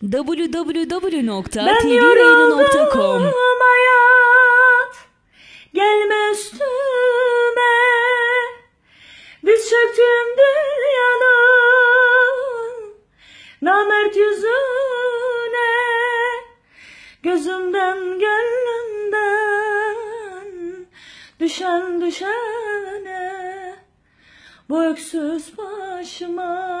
www.tvyayını.com hayat Gelme üstüme Diz çöktüm dünyanın Namert yüzüne. Gözümden gönlümden Düşen düşene. Bu öksüz başıma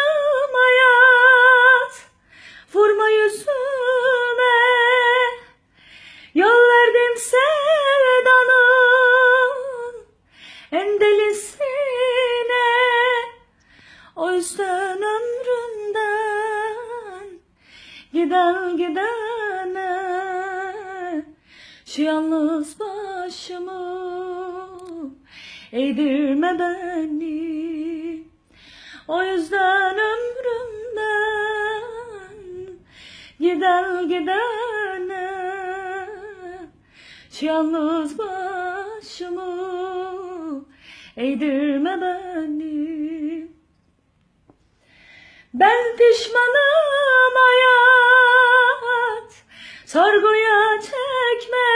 En delisine O yüzden ömrümden Giden gidene Şu yalnız başımı Eğdirme beni. O yüzden ömrümden Giden gidene Şu yalnız başımı Eğdirme beni Ben pişmanım hayat. Sorguya çekme.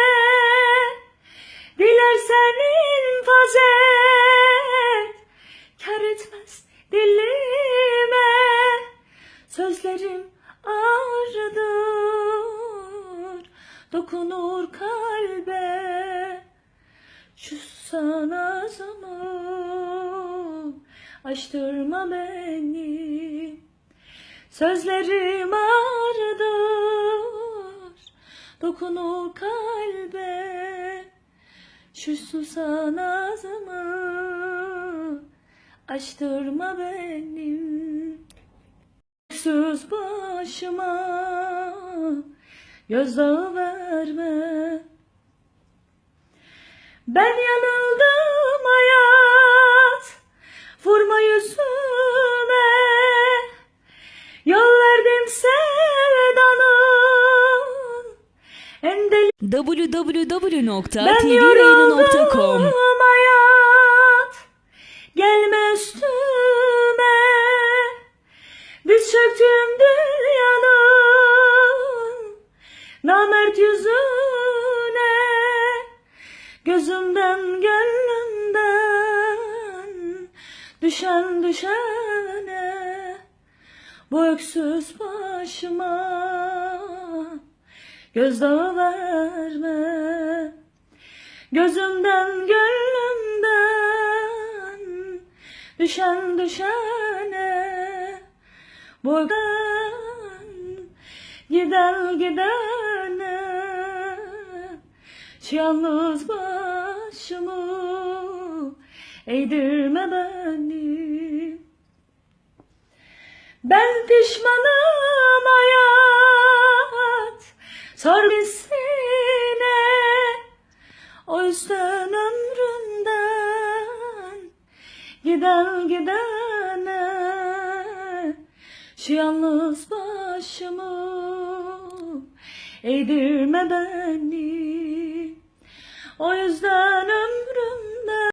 Dilersen infaz et Kar etmez dilime. Sözlerim ağrıdır. Dokunur kalbe. Şu sana zaman Açtırma beni. Sözlerim ağrıdır. Dokunur kalbe. Şu susan ağzımı. Açtırma benim Söz başıma. Gözdağı verme. Ben yanıldım hayat Yoruldum hayat. Gelme üstüme. Diz çöktüm dünyanın Namert yüzüne. Gözümden gönlümden Düşen düşene. Bu öksüz başıma Gözdağı verme. Gözümden gönlümden Düşen düşene Buradan Giden gidene yalnız başımı Eğdirme beni. Ben pişmanım hayat Sor bizsine O yüzden ömrümden Giden gidene Şu yalnız başımı Eğdirme beni. O yüzden ömrümden